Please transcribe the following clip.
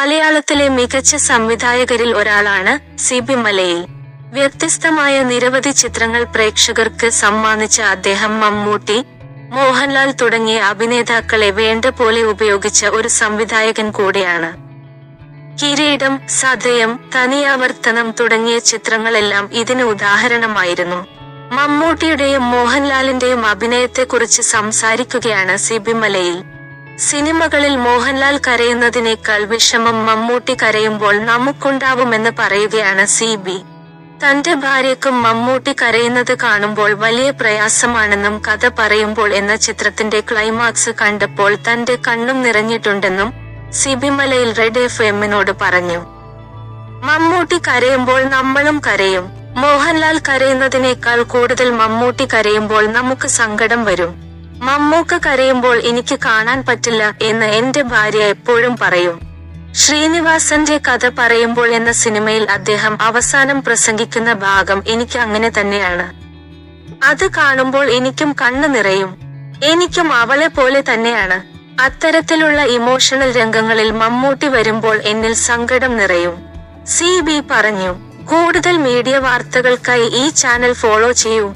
മലയാളത്തിലെ മികച്ച സംവിധായകരിൽ ഒരാളാണ് സി ബി മലയിൽ. വ്യത്യസ്തമായ നിരവധി ചിത്രങ്ങൾ പ്രേക്ഷകർക്ക് സമ്മാനിച്ച അദ്ദേഹം മമ്മൂട്ടി മോഹൻലാൽ തുടങ്ങിയ അഭിനേതാക്കളെ വേണ്ട പോലെ ഉപയോഗിച്ച ഒരു സംവിധായകൻ കൂടിയാണ്. കിരീടം സതയം തനിയാവർത്തനം തുടങ്ങിയ ചിത്രങ്ങളെല്ലാം ഇതിന് ഉദാഹരണമായിരുന്നു. മമ്മൂട്ടിയുടെയും മോഹൻലാലിന്റെയും അഭിനയത്തെക്കുറിച്ച് സംസാരിക്കുകയാണ് സിബി മലയിൽ. സിനിമകളിൽ മോഹൻലാൽ കരയുന്നതിനേക്കാൾ വിഷമം മമ്മൂട്ടി കരയുമ്പോൾ നമുക്കുണ്ടാവുമെന്ന് പറയുകയാണ് സി ബി. തന്റെ ഭാര്യയ്ക്കും മമ്മൂട്ടി കരയുന്നത് കാണുമ്പോൾ വലിയ പ്രയാസമാണെന്നും കഥ പറയുമ്പോൾ എന്ന ചിത്രത്തിന്റെ ക്ലൈമാക്സ് കണ്ടപ്പോൾ തന്റെ കണ്ണും നിറഞ്ഞിട്ടുണ്ടെന്നും സിബിമലയിൽ റെഡ് എഫ് എമ്മിനോട് പറഞ്ഞു. മമ്മൂട്ടി കരയുമ്പോൾ നമ്മളും കരയും. മോഹൻലാൽ കരയുന്നതിനേക്കാൾ കൂടുതൽ മമ്മൂട്ടി കരയുമ്പോൾ നമുക്ക് സങ്കടം വരും. മമ്മൂക്ക കരയുമ്പോൾ എനിക്ക് കാണാൻ പറ്റില്ല എന്ന് എന്റെ ഭാര്യ എപ്പോഴും പറയും. ശ്രീനിവാസന്റെ കഥ പറയുമ്പോൾ എന്ന സിനിമയിൽ അദ്ദേഹം അവസാനം പ്രസംഗിക്കുന്ന ഭാഗം എനിക്ക് അങ്ങനെ തന്നെയാണ്. അത് കാണുമ്പോൾ എനിക്കും കണ്ണു നിറയും. എനിക്കും അവളെ പോലെ തന്നെയാണ്. അത്തരത്തിലുള്ള ഇമോഷണൽ രംഗങ്ങളിൽ മമ്മൂട്ടി വരുമ്പോൾ എന്നിൽ സങ്കടം നിറയും. സി പറഞ്ഞു കൂടുതൽ മീഡിയ വാർത്തകൾക്കായി ഈ ചാനൽ ഫോളോ ചെയ്യൂ.